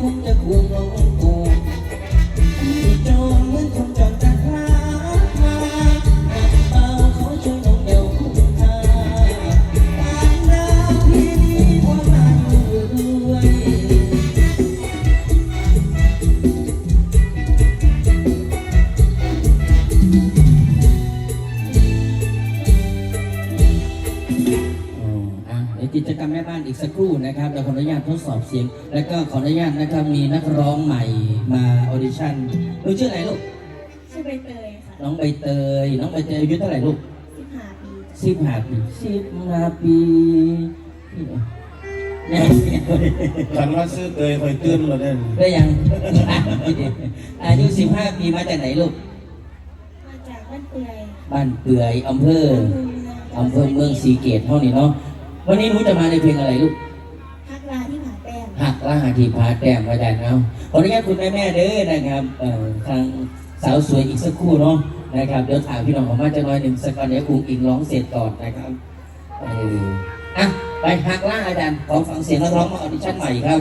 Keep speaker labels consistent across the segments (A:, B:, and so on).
A: คงจะ สอบเสียง แล้วก็ขออนุญาตนะครับมีนักร้องใหม่มาออดิชั่นลูกชื่ออะไรลูก
B: ชื่อใบเตยค่ะ
A: น้องใบเตย น้องใบเตยอายุเท่าไหร่ลูก
B: สิบห้าปี
A: สิบห้าปีสิบห้าปีเนี่ย
C: ฉันว่าซื้อเตยคอยตื้นเราเนี่ย
A: ได้ยัง อายุสิบห้าปีมาจากไหนลูก
B: มาจากบ้านเปื่อย
A: บ้านเปื่อยอำเภออำเภอเมืองสีเกตเท่านี้เนาะวันนี้หนูจะมาในเพลงอะไรลูก
B: ฮักลาที่ผาแป้ง
A: หักล่าทีพาแต้มไว้ได้เนาะขออนุญาตคุณแม่แม่เด้อนะครับทางสาวสวยอีกสักครู่เนาะนะครับเดี๋ยวถามพี่น้องของมาจะน้อยหนึ่งสักก่อนเดี๋ยวอุ้งอิงร้องเสร็จก่อนนะครับเอออะไปหักล่าอาจารย์ขอฟังเสียงนักร้องมาออดิชั่นใหม่ครับ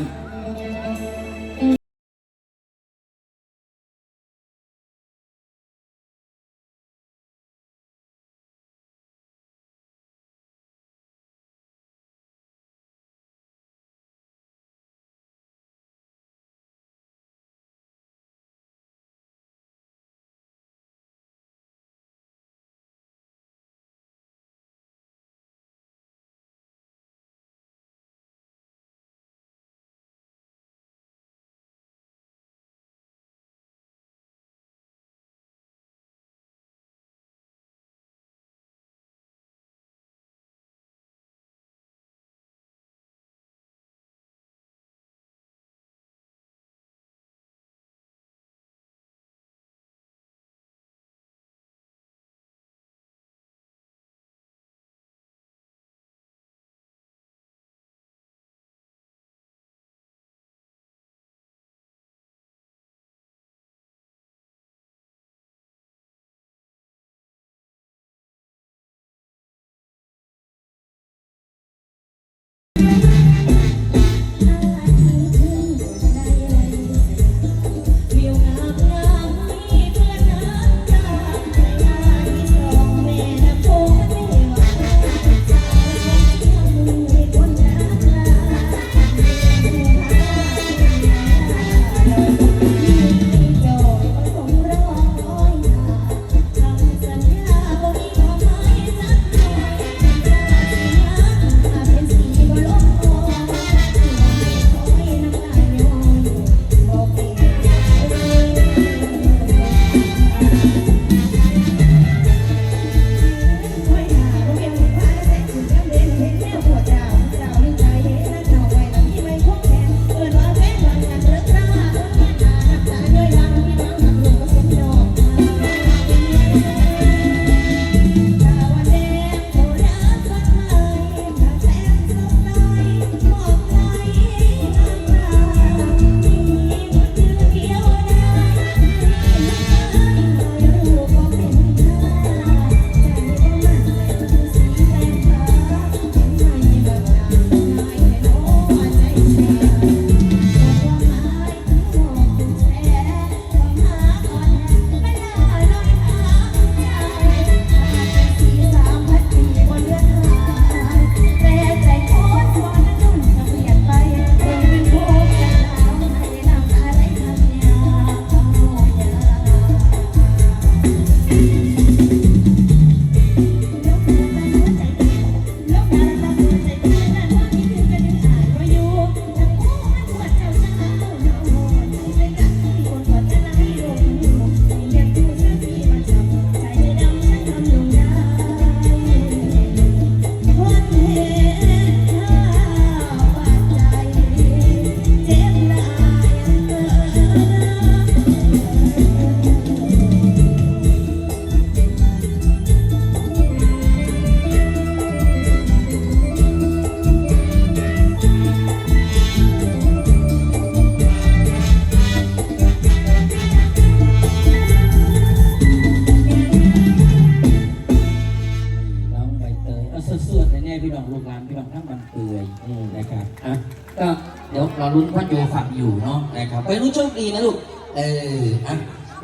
A: เดี๋ยวรอรุ้นพ่อโยฝักอยู่เนาะนะครับไปรู้โชคดีนะลูก เอออะ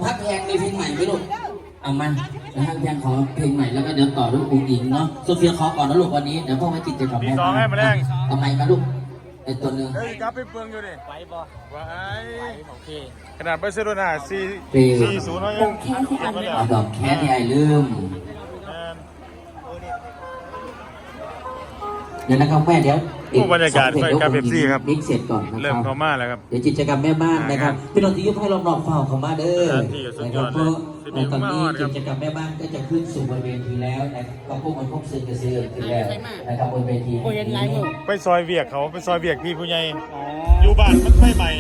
A: พักแพงมีเพลงใหม่ไหมลูก เอามันนะฮะแพงขอเพลงใหม่แล้วก็เดี๋ยวต่อด้วยอุ้งอิงเนาะโซเฟียขอก่อนนะลูกวันนี้เดี๋ยวพ่อไว้กิจกรรม
D: มีสองให้มาแรง
A: ทำไมมาลูกไอตัวหนึง
D: เฮ้ยกลับไปเปลืองอยู่ดิ
E: ไปบ่
D: ไว้
E: ไปโอเค
D: ขนาดบาร์เซโลนาสี่สี่ศูนย์เขายังเก็บไว้แล้ว
A: เอาดอกแคทที่ไอ้ลืม
D: แม่น
A: เดี๋ยวนะครับแม่เดี๋ยว
D: โอ้บรรยากาศไฟกราฟ FC ครับ
A: บิ๊กเสร็จก่อนนะ
D: เริ่
A: ค
D: ม
A: รับ
D: เข้ามาแล้วครับ
A: เดี๋ยวกิจกรรมแม่บ้านนะครับพี่นนท์ที่ยุบให้รอบๆเฝ้าเข้ามาเด้อ
D: สถานที่สุด
A: นะ
D: ย
A: ครั
D: อบด
A: เพ
D: เลย
A: ราะในตอนนี้
D: สุดยอดครับ
A: กิจกรรมแม่บ้านก็จะขึ้นสู่บนเวทีแล้วนะครับก็พวกมันพบซื้อกระเสือกขึ้นแล้วนะครับบนเวที
E: โอ้ยเห็นไลฟ์หมด
D: ไปซอยเวียกเขาไปซอยเวียกพี่ผู้ใหญ่อยู่บ้านมันไม่ใหม่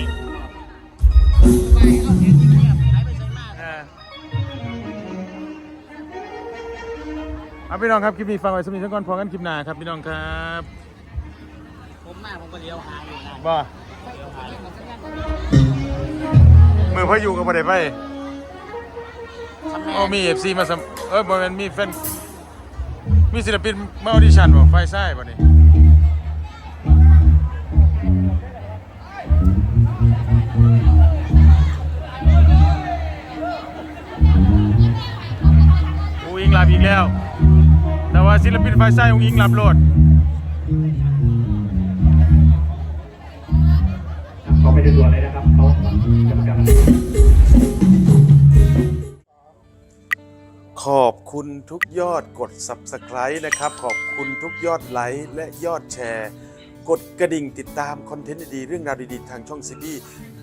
D: เอาพี่น้องครับคลิปนี้ฟังไว้สมิธก่อนพอกันคลิปหน้าครับพี่น้องครับ
E: ผมมาผมก็เลี้ยวหาอยู่นะ
D: บ่มือพ่ออยู่กับประเดี๋ยวไปโอ้มีเอฟซีมาสมเออบ่แม่นมีแฟนมีศิลปินมาออดิชั่นบ่ไฟซ้ายบ่นี่อูอิงรับอีกแล้วแต่ ว่าศิลปินไฟซ้ายอูอิงรับโลด
F: เขาไม่ได้ตัวเลยนะครับเขากรรมการ
G: ขอบคุณทุกยอดกด Subscribe นะครับ ขอบคุณทุกยอดไลค์และยอดแชร์ กดกระดิ่งติดตามคอนเทนต์ดีๆเรื่องราวดีๆ ทางช่องซีบี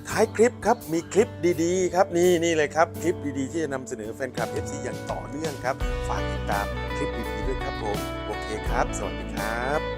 G: ท้ายคลิปครับ มีคลิปดีๆ ครับ นี่นี่เลยครับ คลิปดีๆ ที่จะนำเสนอแฟนคลับ FC อย่างต่อเนื่องครับ ฝากติดตามคลิปดีๆด้วยครับ ผม โอเคครับ สวัสดีครับ